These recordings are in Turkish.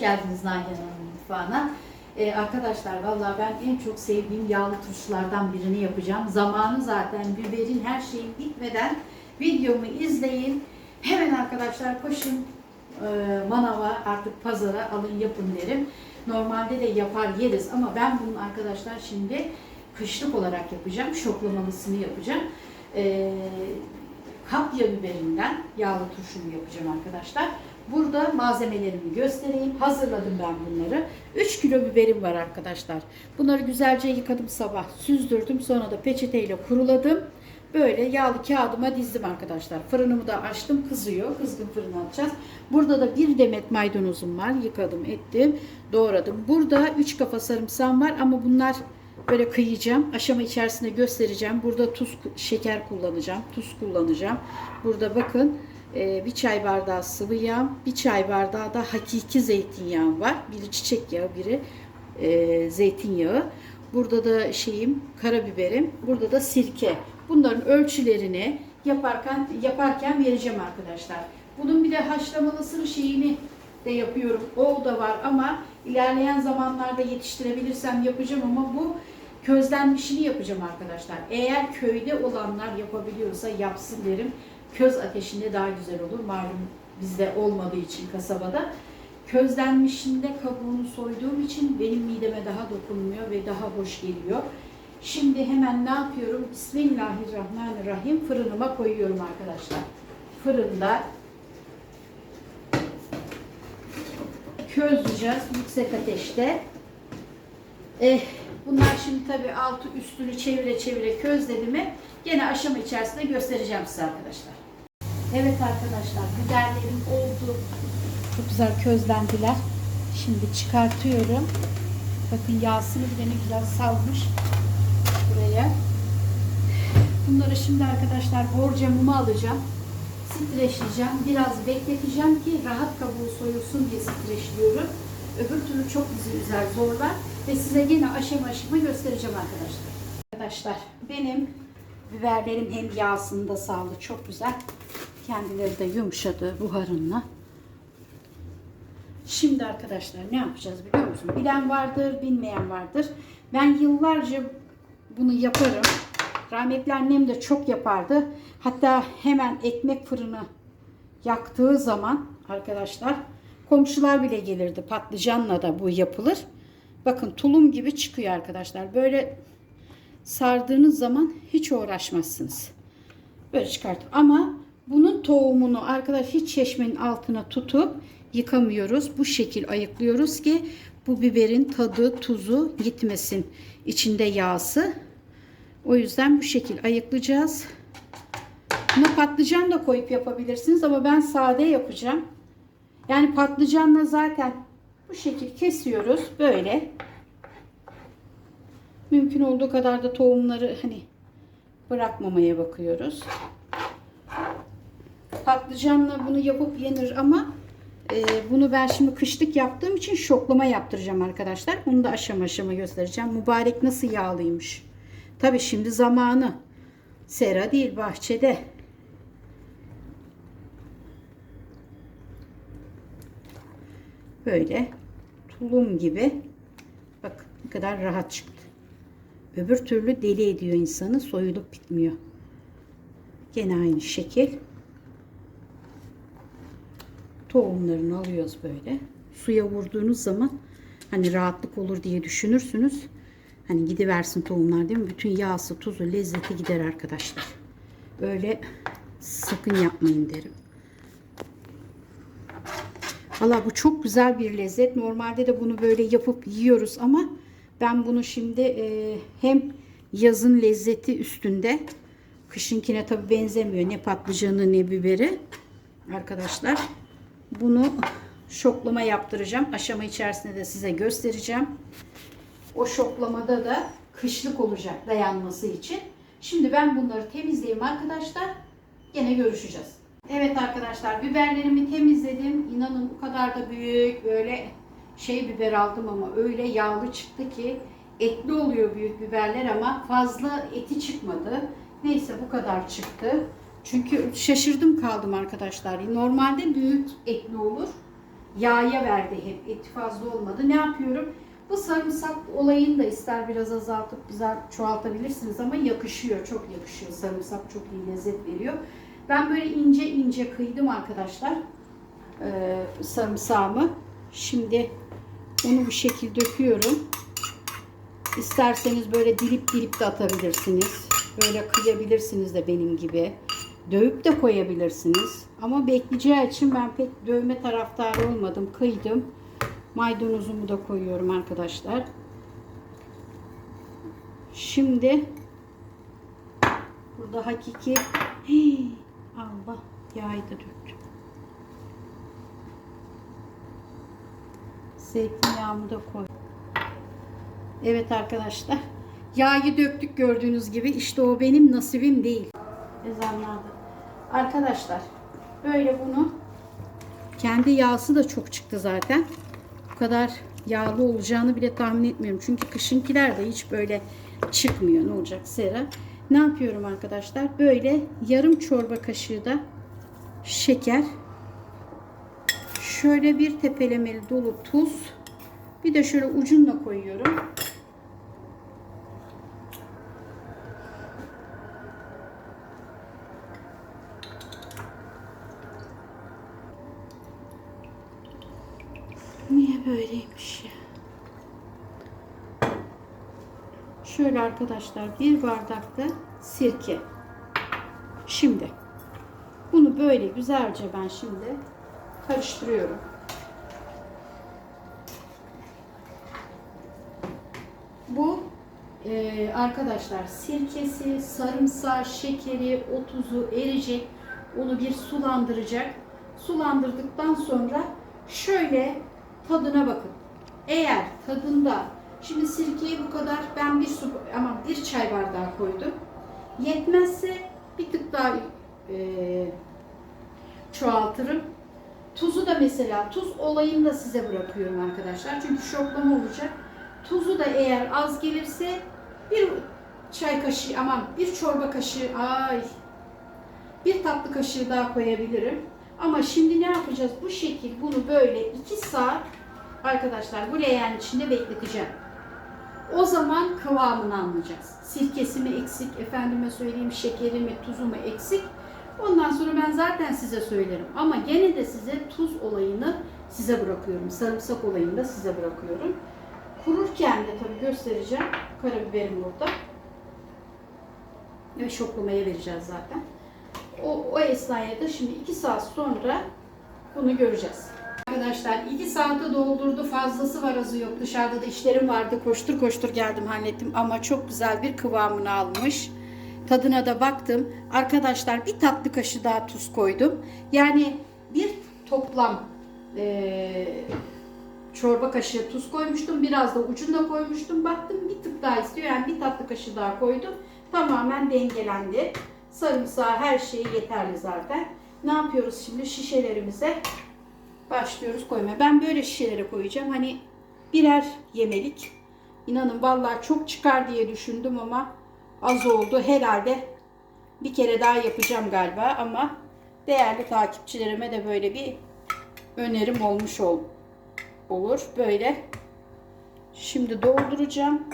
geldiniz Nagihan Hanım mutfağına. Ee, arkadaşlar vallahi ben en çok sevdiğim yağlı turşulardan birini yapacağım. Zamanı zaten biberin her şeyin bitmeden videomu izleyin. Hemen arkadaşlar koşun e, manava artık pazara alın yapın derim. Normalde de yapar yeriz ama ben bunu arkadaşlar şimdi kışlık olarak yapacağım. Şoklamalısını yapacağım. Ee, kapya biberinden yağlı turşumu yapacağım arkadaşlar. Burada malzemelerimi göstereyim. Hazırladım ben bunları. 3 kilo biberim var arkadaşlar. Bunları güzelce yıkadım sabah. Süzdürdüm. Sonra da peçeteyle kuruladım. Böyle yağlı kağıdıma dizdim arkadaşlar. Fırınımı da açtım. Kızıyor. Kızgın fırına atacağız. Burada da bir demet maydanozum var. Yıkadım, ettim, doğradım. Burada 3 kafa sarımsağım var ama bunlar böyle kıyacağım. Aşama içerisinde göstereceğim. Burada tuz, şeker kullanacağım. Tuz kullanacağım. Burada bakın bir çay bardağı sıvı yağ, bir çay bardağı da hakiki zeytinyağı var. Biri çiçek yağı, biri e, zeytinyağı. Burada da şeyim karabiberim. Burada da sirke. Bunların ölçülerini yaparken yaparken vereceğim arkadaşlar. Bunun bir de haşlamalısını şeyini de yapıyorum. O da var ama ilerleyen zamanlarda yetiştirebilirsem yapacağım ama bu közlenmişini yapacağım arkadaşlar. Eğer köyde olanlar yapabiliyorsa yapsın derim. Köz ateşinde daha güzel olur. Malum bizde olmadığı için kasabada. Közlenmişinde kabuğunu soyduğum için benim mideme daha dokunmuyor ve daha hoş geliyor. Şimdi hemen ne yapıyorum? Bismillahirrahmanirrahim fırınıma koyuyorum arkadaşlar. Fırında közleyeceğiz yüksek ateşte. Eh, bunlar şimdi tabii altı üstünü çevire çevire közledi mi gene aşama içerisinde göstereceğim size arkadaşlar. Evet arkadaşlar biberlerim oldu. Çok güzel közlendiler. Şimdi çıkartıyorum. Bakın yağsını bile ne güzel salmış buraya. Bunları şimdi arkadaşlar borcamımı alacağım. Streçleyeceğim. Biraz bekleteceğim ki rahat kabuğu soyulsun diye streçliyorum. Öbür türlü çok bizi üzer zorlar. Ve size yine aşama aşama göstereceğim arkadaşlar. Arkadaşlar benim biberlerim hem yağsını da sağlı çok güzel. Kendileri de yumuşadı buharınla. Şimdi arkadaşlar ne yapacağız biliyor musun? Bilen vardır, bilmeyen vardır. Ben yıllarca bunu yaparım. Rahmetli annem de çok yapardı. Hatta hemen ekmek fırını yaktığı zaman arkadaşlar komşular bile gelirdi. Patlıcanla da bu yapılır. Bakın tulum gibi çıkıyor arkadaşlar. Böyle sardığınız zaman hiç uğraşmazsınız. Böyle çıkartıp ama bunun tohumunu arkadaş hiç çeşmenin altına tutup yıkamıyoruz. Bu şekil ayıklıyoruz ki bu biberin tadı, tuzu gitmesin. İçinde yağsı. O yüzden bu şekil ayıklayacağız. Buna patlıcan da koyup yapabilirsiniz ama ben sade yapacağım. Yani patlıcanla zaten bu şekil kesiyoruz böyle. Mümkün olduğu kadar da tohumları hani bırakmamaya bakıyoruz. Patlıcanla bunu yapıp yenir ama e, bunu ben şimdi kışlık yaptığım için şoklama yaptıracağım arkadaşlar. Onu da aşama aşama göstereceğim. Mübarek nasıl yağlıymış. Tabi şimdi zamanı. Sera değil bahçede. Böyle tulum gibi. Bak ne kadar rahat çıktı. Öbür türlü deli ediyor insanı. Soyulup bitmiyor. Gene aynı şekil. Tohumlarını alıyoruz böyle. Suya vurduğunuz zaman hani rahatlık olur diye düşünürsünüz. Hani gidiversin tohumlar değil mi? Bütün yağsı, tuzu, lezzeti gider arkadaşlar. Öyle sakın yapmayın derim. Valla bu çok güzel bir lezzet. Normalde de bunu böyle yapıp yiyoruz ama ben bunu şimdi e, hem yazın lezzeti üstünde kışınkine tabi benzemiyor. Ne patlıcanı ne biberi. Arkadaşlar bunu şoklama yaptıracağım. Aşama içerisinde de size göstereceğim. O şoklamada da kışlık olacak dayanması için. Şimdi ben bunları temizleyeyim arkadaşlar. Gene görüşeceğiz. Evet arkadaşlar biberlerimi temizledim. İnanın bu kadar da büyük böyle şey biber aldım ama öyle yağlı çıktı ki etli oluyor büyük biberler ama fazla eti çıkmadı. Neyse bu kadar çıktı. Çünkü şaşırdım kaldım arkadaşlar. Normalde büyük etli olur. Yağya verdi hep. Eti fazla olmadı. Ne yapıyorum? Bu sarımsak olayını da ister biraz azaltıp güzel çoğaltabilirsiniz ama yakışıyor. Çok yakışıyor. Sarımsak çok iyi lezzet veriyor. Ben böyle ince ince kıydım arkadaşlar. Ee, sarımsağımı. Şimdi onu bu şekilde döküyorum. İsterseniz böyle dilip dilip de atabilirsiniz. Böyle kıyabilirsiniz de benim gibi. Dövüp de koyabilirsiniz. Ama bekleyeceği için ben pek dövme taraftarı olmadım. Kıydım. Maydanozumu da koyuyorum arkadaşlar. Şimdi burada hakiki Hii, Allah yağı da döktüm. Zeytinyağımı da koy. Evet arkadaşlar. Yağı döktük gördüğünüz gibi. İşte o benim nasibim değil. Ezanlardı. Arkadaşlar böyle bunu kendi yağsı da çok çıktı zaten. Bu kadar yağlı olacağını bile tahmin etmiyorum. Çünkü kışınkiler de hiç böyle çıkmıyor. Ne olacak Sera? Ne yapıyorum arkadaşlar? Böyle yarım çorba kaşığı da şeker. Şöyle bir tepelemeli dolu tuz. Bir de şöyle ucunla koyuyorum. Niye böyleymiş ya? Şöyle arkadaşlar bir bardakta sirke. Şimdi bunu böyle güzelce ben şimdi karıştırıyorum. Bu e, arkadaşlar sirkesi, sarımsağı, şekeri, o tuzu eriyecek. Onu bir sulandıracak. Sulandırdıktan sonra şöyle tadına bakın. Eğer tadında şimdi sirkeyi bu kadar ben bir su ama bir çay bardağı koydum. Yetmezse bir tık daha e, çoğaltırım. Tuzu da mesela tuz olayını da size bırakıyorum arkadaşlar. Çünkü şoklama olacak. Tuzu da eğer az gelirse bir çay kaşığı aman bir çorba kaşığı ay bir tatlı kaşığı daha koyabilirim. Ama şimdi ne yapacağız? Bu şekil bunu böyle 2 saat arkadaşlar bu leğen içinde bekleteceğim. O zaman kıvamını anlayacağız. Sirkesi mi eksik, efendime söyleyeyim şekeri mi, tuzu mu eksik. Ondan sonra ben zaten size söylerim. Ama gene de size tuz olayını size bırakıyorum. Sarımsak olayını da size bırakıyorum. Kururken de tabii göstereceğim. Karabiberim burada. Ve şoklamaya vereceğiz zaten. O, o esnaya da şimdi 2 saat sonra bunu göreceğiz. Arkadaşlar 2 saate doldurdu. Fazlası var azı yok. Dışarıda da işlerim vardı. Koştur koştur geldim hallettim. Ama çok güzel bir kıvamını almış. Tadına da baktım. Arkadaşlar bir tatlı kaşığı daha tuz koydum. Yani bir toplam eee, çorba kaşığı tuz koymuştum. Biraz da ucunda koymuştum. Baktım bir tık daha istiyor. Yani bir tatlı kaşığı daha koydum. Tamamen dengelendi. Sarımsağı her şeyi yeterli zaten. Ne yapıyoruz şimdi? Şişelerimize başlıyoruz koymaya. Ben böyle şişelere koyacağım. Hani birer yemelik. İnanın vallahi çok çıkar diye düşündüm ama az oldu. Herhalde bir kere daha yapacağım galiba ama değerli takipçilerime de böyle bir önerim olmuş ol, olur. Böyle. Şimdi dolduracağım.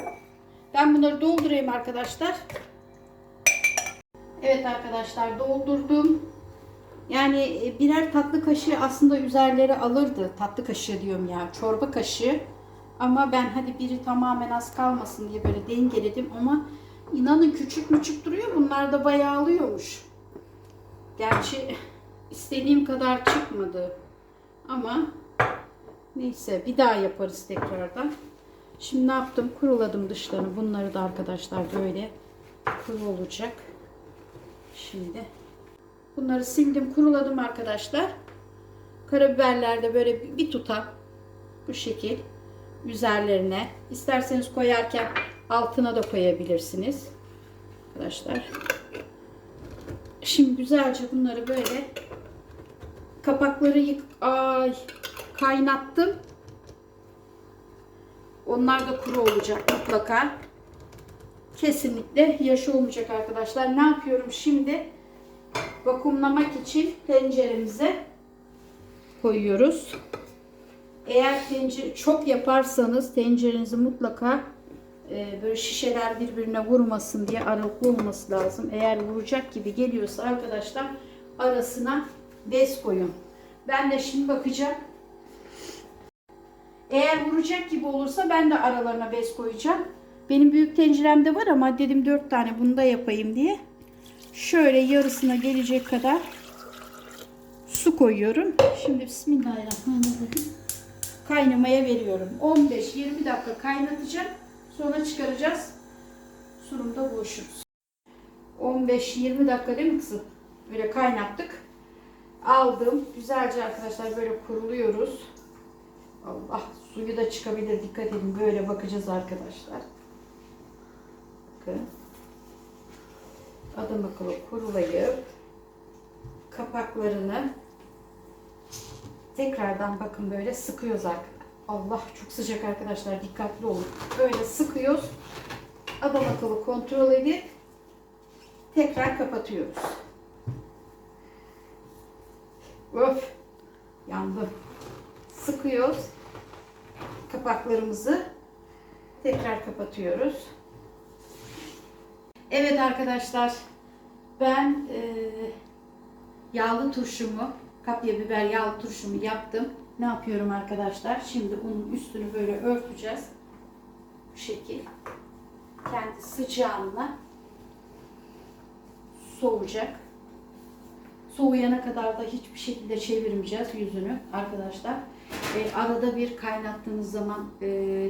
Ben bunları doldurayım arkadaşlar. Evet arkadaşlar doldurdum. Yani e, birer tatlı kaşığı aslında üzerleri alırdı. Tatlı kaşığı diyorum ya. Çorba kaşığı. Ama ben hadi biri tamamen az kalmasın diye böyle dengeledim ama inanın küçük küçük duruyor. Bunlar da bayağı alıyormuş. Gerçi istediğim kadar çıkmadı. Ama neyse bir daha yaparız tekrardan. Şimdi ne yaptım? Kuruladım dışlarını. Bunları da arkadaşlar böyle kuru olacak. Şimdi bunları sildim, kuruladım arkadaşlar. Karabiberler de böyle bir tutam bu şekil üzerlerine. İsterseniz koyarken altına da koyabilirsiniz. Arkadaşlar. Şimdi güzelce bunları böyle kapakları yık ay kaynattım. Onlar da kuru olacak mutlaka. Kesinlikle yaş olmayacak arkadaşlar. Ne yapıyorum şimdi? vakumlamak için tenceremize koyuyoruz. Eğer tencere çok yaparsanız tencerenizi mutlaka e, böyle şişeler birbirine vurmasın diye aralıklı olması lazım. Eğer vuracak gibi geliyorsa arkadaşlar arasına bez koyun. Ben de şimdi bakacağım. Eğer vuracak gibi olursa ben de aralarına bez koyacağım. Benim büyük tenceremde var ama dedim 4 tane bunu da yapayım diye. Şöyle yarısına gelecek kadar su koyuyorum. Şimdi Bismillahirrahmanirrahim. Kaynamaya veriyorum. 15-20 dakika kaynatacağım. Sonra çıkaracağız. Sunumda buluşuruz. 15-20 dakika değil mi kızım? Böyle kaynattık. Aldım. Güzelce arkadaşlar böyle kuruluyoruz. Allah suyu da çıkabilir. Dikkat edin. Böyle bakacağız arkadaşlar. Bakın. Adam akıllı kurulayıp kapaklarını tekrardan bakın böyle sıkıyoruz arkadaşlar. Allah çok sıcak arkadaşlar dikkatli olun. Böyle sıkıyoruz. Adam akıllı kontrol edip tekrar kapatıyoruz. Öf yandı. Sıkıyoruz. Kapaklarımızı tekrar kapatıyoruz. Evet arkadaşlar ben e, yağlı turşumu kapya biber yağlı turşumu yaptım. Ne yapıyorum arkadaşlar? Şimdi bunun üstünü böyle örteceğiz. Bu şekil. Kendi sıcağında soğuyacak. Soğuyana kadar da hiçbir şekilde çevirmeyeceğiz yüzünü arkadaşlar. E, arada bir kaynattığınız zaman e,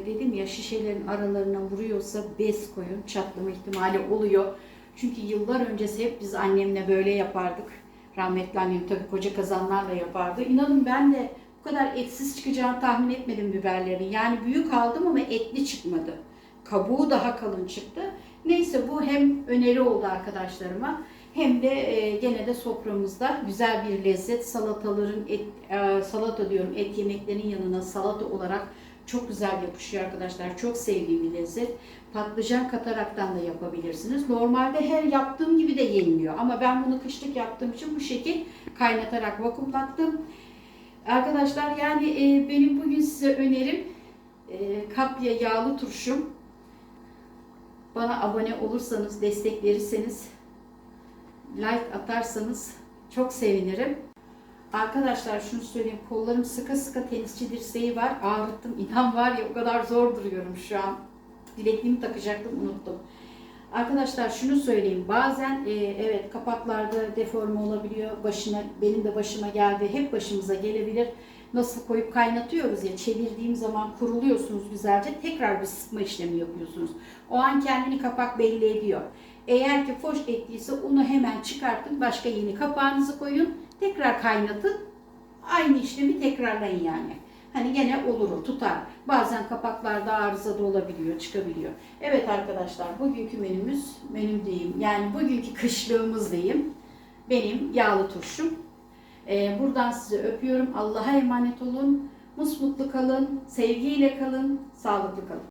dedim ya şişelerin aralarına vuruyorsa bez koyun. Çatlama ihtimali oluyor. Çünkü yıllar öncesi hep biz annemle böyle yapardık. Rahmetli annem tabii koca kazanlarla yapardı. İnanın ben de bu kadar etsiz çıkacağını tahmin etmedim biberlerin. Yani büyük aldım ama etli çıkmadı. Kabuğu daha kalın çıktı. Neyse bu hem öneri oldu arkadaşlarıma hem de e, gene de soframızda güzel bir lezzet. Salataların et, e, salata diyorum et yemeklerin yanına salata olarak çok güzel yapışıyor arkadaşlar. Çok sevdiğim bir lezzet. Patlıcan kataraktan da yapabilirsiniz. Normalde her yaptığım gibi de yeniliyor. Ama ben bunu kışlık yaptığım için bu şekil kaynatarak vakumlattım. Arkadaşlar yani e, benim bugün size önerim e, kapya yağlı turşum. Bana abone olursanız, destek verirseniz, like atarsanız çok sevinirim. Arkadaşlar şunu söyleyeyim. Kollarım sıkı sıkı tenisçi dirseği var. Ağrıttım. İnan var ya o kadar zor duruyorum şu an. Bilekliğimi takacaktım unuttum. Arkadaşlar şunu söyleyeyim. Bazen e, evet kapaklarda deforme olabiliyor. Başına benim de başıma geldi. Hep başımıza gelebilir. Nasıl koyup kaynatıyoruz ya çevirdiğim zaman kuruluyorsunuz güzelce. Tekrar bir sıkma işlemi yapıyorsunuz. O an kendini kapak belli ediyor. Eğer ki foş ettiyse onu hemen çıkartın. Başka yeni kapağınızı koyun. Tekrar kaynatın. Aynı işlemi tekrarlayın yani. Hani gene olur o tutar. Bazen kapaklarda arıza da olabiliyor, çıkabiliyor. Evet arkadaşlar bugünkü menümüz, menüm diyeyim. Yani bugünkü kışlığımız diyeyim. Benim yağlı turşum. Ee, buradan sizi öpüyorum. Allah'a emanet olun. Musmutlu kalın, sevgiyle kalın, sağlıklı kalın.